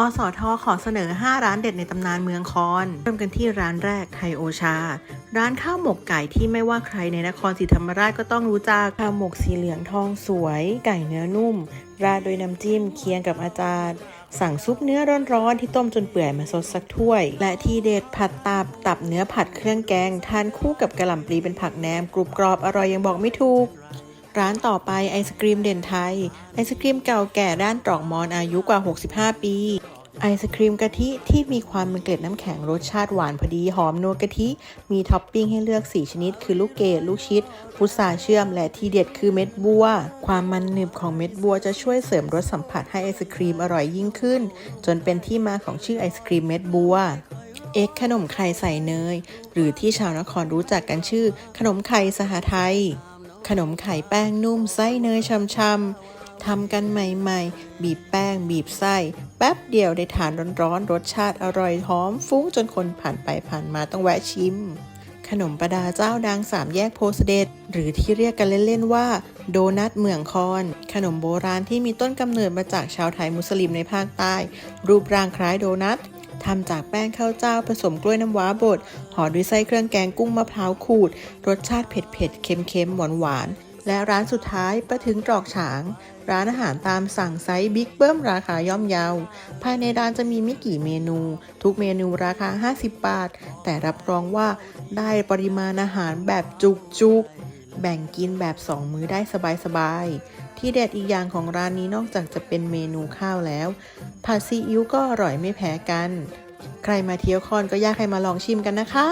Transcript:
อสอทอขอเสนอ 5 ร้านเด็ดในตำนานเมืองคอน เริ่มกันที่ร้านแรกไทยโอชา ร้านข้าวหมกไก่ที่ไม่ว่าใครในนครศรีธรรมราชก็ต้องรู้จัก ข้าวหมกสีเหลืองทองสวย ไก่เนื้อนุ่ม ราดโดวยน้ำจิ้มเคียงกับอาจารย์ สั่งซุปเนื้อร้อนๆที่ต้มจนเปื่อยมาสดสักถ้วย และที่เด็ดผัดตับตับเนื้อผัดเครื่องแกง ทานคู่กับกระหล่ำปลีเป็นผักแหนมกรุบกรอบอร่อยยังบอกไม่ถูก ร้านต่อไปไอศกรีมเด่นไทย ไอศกรีมเก่าแก่ด้านตรอกมอนอายุกว่า 65 ปี ไอศครีมกะทิที่มีความเป็นเกล็ดน้ำแข็งรสชาติหวานพอดีหอมนัวกะทิ มีท็อปปิ้งให้เลือก 4 ชนิด คือลูกเกดลูกชิด พุทราเชื่อม และที่เด็ดคือเม็ดบัว ความมันหนึบของเม็ดบัวจะช่วยเสริมรสสัมผัสให้ไอศครีมอร่อยยิ่งขึ้น จนเป็นที่มาของชื่อไอศครีมเม็ดบัวเอ็กขนมไข่ใส่เนย หรือที่ชาวนครรู้จักกันชื่อ ขนมไข่สหไทย ขนมไข่แป้งนุ่มไส้เนยช่ำๆทำกันใหม่ๆ บีบแป้ง บีบไส้ แป๊บเดียวได้ทานร้อนๆ รสชาติอร่อยหอมฟุ้งจนคนผ่านไปผ่านมาต้องแวะชิม ขนมประดาเจ้าดังสามแยกโพสเดตหรือที่เรียกกันเล่น ๆ ว่า โดนัทเมืองคอน ขนมโบราณที่มีต้นกำเนิดมาจากชาวไทยมุสลิมในภาคใต้ รูปร่างคล้ายโดนัท ทำจากแป้งข้าวเจ้าผสมกล้วยน้ำว้าบดห่อด้วยไส้เครื่องแกงกุ้งมะพร้าวขูด รสชาติเผ็ดๆเค็มๆหวานๆและร้านสุดท้ายประถึงตรอกฉาง ร้านอาหารตามสั่งไซส์บิ๊กเบิ้มราคาย่อมเยา ภายในร้านจะมีไม่กี่เมนู ทุกเมนูราคา 50 บาท แต่รับรองว่าได้ปริมาณอาหารแบบจุกๆ แบ่งกินแบบ2มื้อได้สบายๆ ที่เด็ดอีกอย่างของร้านนี้นอกจากจะเป็นเมนูข้าวแล้ว ผัดซีอิ๊วก็อร่อยไม่แพ้กัน ใครมาเที่ยวคอนก็อยากให้มาลองชิมกันนะคะ